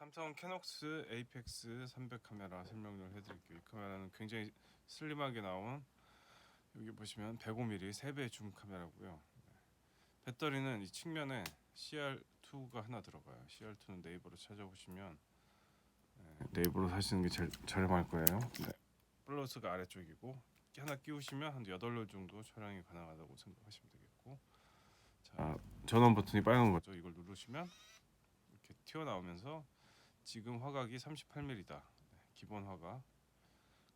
삼성 캐녹스 에이펙스 300 카메라 설명을 해드릴게요. 이 카메라는 굉장히 슬림하게 나온 여기 보시면 105mm 3배 줌 카메라고요. 네. 배터리는 이 측면에 CR2가 하나 들어가요. CR2는 네이버로 찾아보시면 네, 네이버로 사시는 게 제일 저렴할 거예요. 네. 플러스가 아래쪽이고 하나 끼우시면 한 8열 정도 촬영이 가능하다고 생각하시면 되겠고 자 전원 버튼이 빨간 거죠. 이걸 누르시면 이렇게 튀어나오면서 지금 화각이 38mm다. 네, 기본 화각.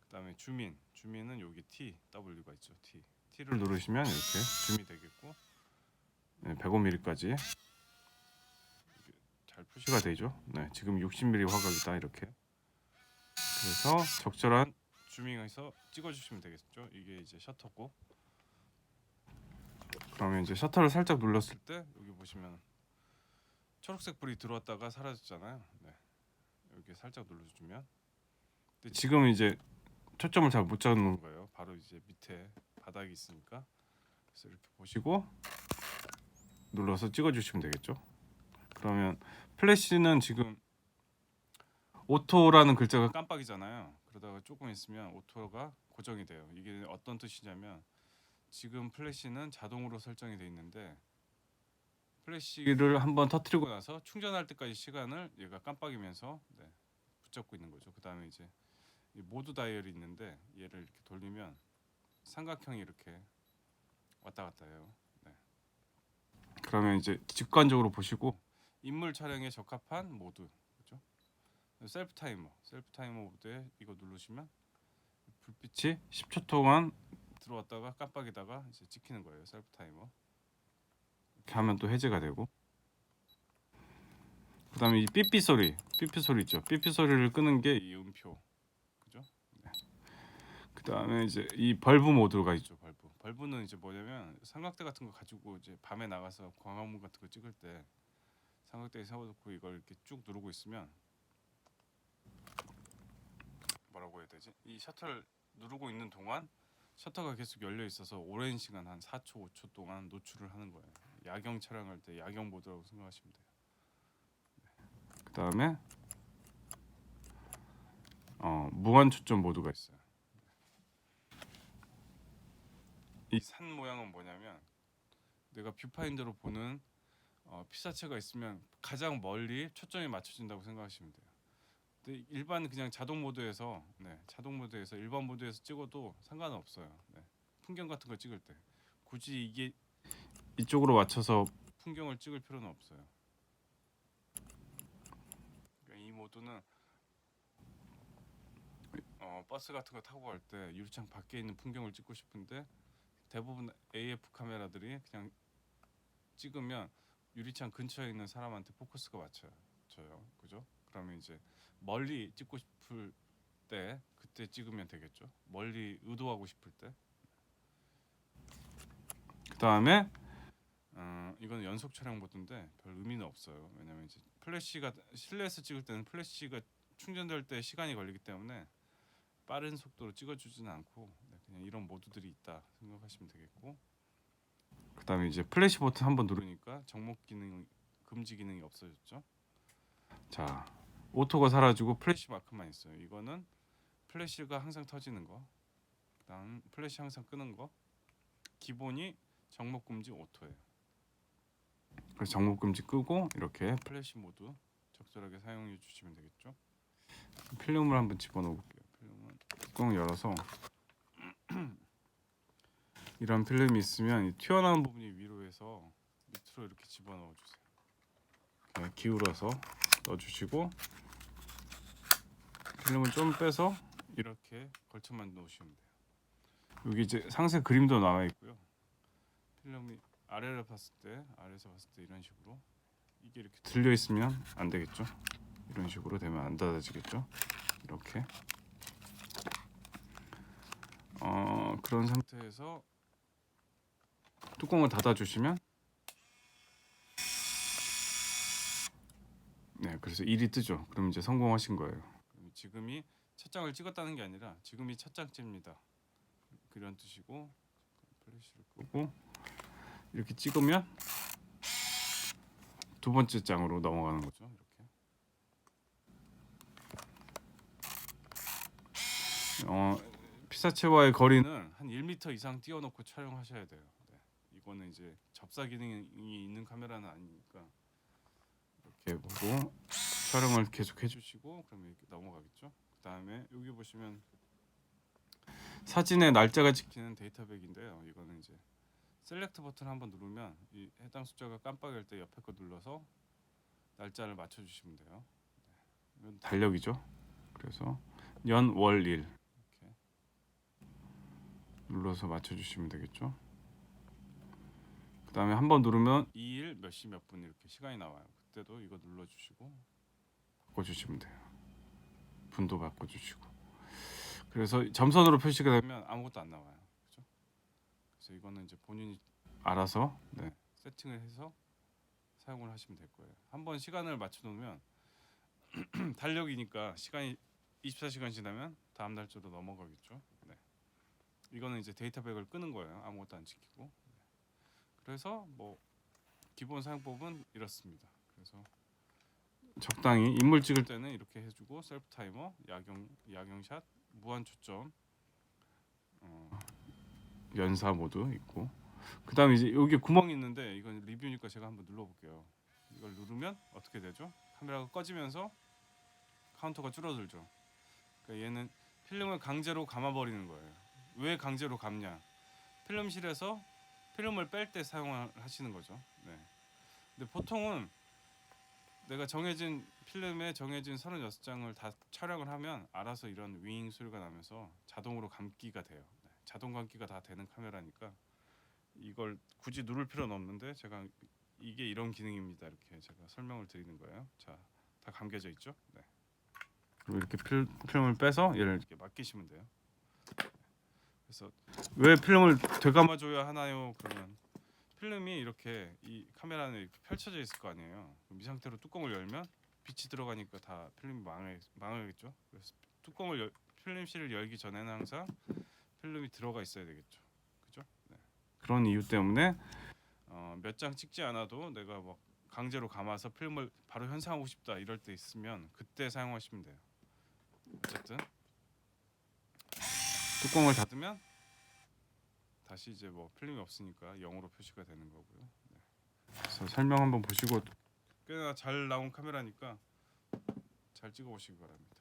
그다음에 주민, 주민은 여기 T, W가 있죠. T. T를 누르시면 이렇게 줌이 되겠고 네, 105mm까지 잘 표시가 되죠. 네, 지금 60mm 화각이다 이렇게. 그래서 적절한 주밍해서 찍어주시면 되겠죠. 이게 이제 셔터고. 그러면 이제 셔터를 살짝 눌렀을 때 여기 보시면 초록색 불이 들어왔다가 사라졌잖아요. 네. 여기 살짝 눌러주면. 근데 지금 이제 초점을 잘 못 잡는 거예요. 바로 이제 밑에 바닥이 있으니까. 그래서 이렇게 보시고 눌러서 찍어주시면 되겠죠. 그러면 플래시는 지금 오토라는 글자가 깜빡이잖아요. 그러다가 조금 있으면 오토가 고정이 돼요. 이게 어떤 뜻이냐면 지금 플래시는 자동으로 설정이 돼 있는데 플래시를 한번 터트리고 나서 충전할 때까지 시간을 얘가 깜빡이면서 네, 붙잡고 있는 거죠. 그 다음에 이제 이 모드 다이얼이 있는데 얘를 이렇게 돌리면 삼각형이 이렇게 왔다 갔다 해요. 네. 그러면 이제 직관적으로 보시고 인물 촬영에 적합한 모드 그죠? 셀프 타이머, 셀프 타이머 모드에 이거 누르시면 불빛이 10초 동안 들어왔다가 깜빡이다가 이제 찍히는 거예요. 셀프 타이머. 이렇게 하면 또 해제가 되고 그다음에 이 삐삐 소리 삐삐 소리 있죠 삐삐 소리를 끄는 게 이 음표 그죠 네. 그다음에 이제 이 벌브 모드가 있죠 벌브 벌브는 이제 뭐냐면 삼각대 같은 거 가지고 이제 밤에 나가서 광화문 같은 거 찍을 때 삼각대에 세워놓고 이걸 이렇게 쭉 누르고 있으면 뭐라고 해야 되지 이 셔터를 누르고 있는 동안 셔터가 계속 열려 있어서 오랜 시간 한 4초 5초 동안 노출을 하는 거예요. 야경 촬영할 때 야경 모드라고 생각하시면 돼요. 그 다음에 어, 무한 초점 모드가 있어요. 이 산 모양은 뭐냐면 내가 뷰파인더로 보는 어, 피사체가 있으면 가장 멀리 초점이 맞춰진다고 생각하시면 돼요. 근데 일반 그냥 자동 모드에서 네, 자동 모드에서 일반 모드에서 찍어도 상관은 없어요. 네. 풍경 같은 거 찍을 때 굳이 이게 이쪽으로 맞춰서 풍경을 찍을 필요는 없어요. 그러니까 이 모드는 어, 버스 같은 거 타고 갈 때 유리창 밖에 있는 풍경을 찍고 싶은데 대부분 AF 카메라들이 그냥 찍으면 유리창 근처에 있는 사람한테 포커스가 맞춰요. 져요. 그죠? 그러면 이제 멀리 찍고 싶을 때 그때 찍으면 되겠죠. 멀리 의도하고 싶을 때. 그 다음에 어, 이건 연속 촬영 모드인데 별 의미는 없어요. 왜냐면 이제 플래시가 실내에서 찍을 때는 플래시가 충전될 때 시간이 걸리기 때문에 빠른 속도로 찍어주지는 않고 네, 그냥 이런 모드들이 있다 생각하시면 되겠고. 그 다음에 이제 플래시 버튼 한번 누르니까 정목 기능 금지 기능이 없어졌죠. 자 오토가 사라지고 플래시 마크만 있어요. 이거는 플래시가 항상 터지는 거. 그다음 플래시 항상 끄는 거. 기본이 정목 금지 오토예요. 그래서 정목 금지 끄고 이렇게 플래시 모드 적절하게 사용해 주시면 되겠죠. 필름을 한번 집어넣어 볼게요. 필름은 뚜껑 열어서 이런 필름이 있으면 이 튀어나온 부분이 위로에서 밑으로 이렇게 집어넣어 주세요. 기울어서 넣어 주시고 필름을 좀 빼서 이렇게 걸쳐만 놓으시면 돼요. 여기 이제 상세 그림도 나와 있고요. 필름이 아래를 봤을 때 아래에서 봤을 때 이런 식으로 이게 이렇게 들려 있으면 안 되겠죠. 이런 식으로 되면 안 닫아지겠죠. 이렇게 어 그런 상태에서 뚜껑을 닫아 주시면 네, 그래서 1이 뜨죠. 그럼 이제 성공하신 거예요. 지금이 첫 장을 찍었다는 게 아니라 지금이 첫 장째입니다. 그런 뜻이고 플래시를 끄고 이렇게 찍으면 두 번째 장으로 넘어가는 거죠. 이렇게. 어, 피사체와의 거리는 한 1m 이상 띄워놓고 촬영하셔야 돼요. 네. 이거는 이제 접사 기능이 있는 카메라는 아니니까 이렇게 보고 촬영을 계속 해주시고 그러면 이렇게 넘어가겠죠. 그 다음에 여기 보시면 사진의 날짜가 찍히는 데이터백인데요. 이거는 이제 셀렉트 버튼 한번 누르면 이 해당 숫자가 깜빡일 때 옆에 거 눌러서 날짜를 맞춰주시면 돼요. 네. 이건 달력이죠. 그래서 연, 월, 일 이렇게 눌러서 맞춰주시면 되겠죠. 그 다음에 한 번 누르면 2일 몇 시 몇 분 이렇게 시간이 나와요. 그때도 이거 눌러주시고 바꿔주시면 돼요. 분도 바꿔주시고. 그래서 점선으로 표시가 되면 아무것도 안 나와요. 그래서 이거는 이제 본인이 알아서 네, 세팅을 해서 사용을 하시면 될 거예요. 한번 시간을 맞춰 놓으면 달력이니까 시간이 24시간 지나면 다음 날짜로 넘어가겠죠. 네. 이거는 이제 데이터백을 끄는 거예요. 아무것도 안 지키고. 네. 그래서 뭐 기본 사용법은 이렇습니다. 그래서 적당히 인물 찍을 때는 이렇게 해주고 셀프 타이머, 야경 야경샷, 무한 초점, 어, 연사 모드 있고. 그다음에 이제 여기 구멍이 있는데 이건 리뷰니까 제가 한번 눌러볼게요. 이걸 누르면 어떻게 되죠? 카메라가 꺼지면서 카운터가 줄어들죠. 그러니까 얘는 필름을 강제로 감아버리는 거예요. 왜 강제로 감냐? 필름실에서 필름을 뺄 때 사용하시는 거죠. 네. 근데 보통은 내가 정해진 필름에 정해진 36장을 다 촬영을 하면 알아서 이런 윙 소리가 나면서 자동으로 감기가 돼요. 네. 자동 감기가 다 되는 카메라니까 이걸 굳이 누를 필요는 없는데 제가 이게 이런 기능입니다. 이렇게 제가 설명을 드리는 거예요. 자, 다 감겨져 있죠? 네. 그리고 이렇게 필, 필름을 빼서 얘를 이렇게 맡기시면 돼요. 그래서 왜 필름을 되감아줘야 하나요? 그러면 필름이 이렇게 이 카메라는 이렇게 펼쳐져 있을 거 아니에요. 이 상태로 뚜껑을 열면 빛이 들어가니까 다 필름이 망해 망하겠죠. 그래서 뚜껑을 열, 필름실을 열기 전에는 항상 필름이 들어가 있어야 되겠죠. 그죠? 네. 그런 이유 때문에 어, 몇 장 찍지 않아도 내가 뭐 강제로 감아서 필름을 바로 현상하고 싶다 이럴 때 있으면 그때 사용하시면 돼요. 어쨌든 뚜껑을 닫으면 다시 이제 뭐 필름이 없으니까 0으로 표시가 되는 거고요. 네. 그래서 설명 한번 보시고 꽤나 잘 나온 카메라니까 잘 찍어 보시기 바랍니다.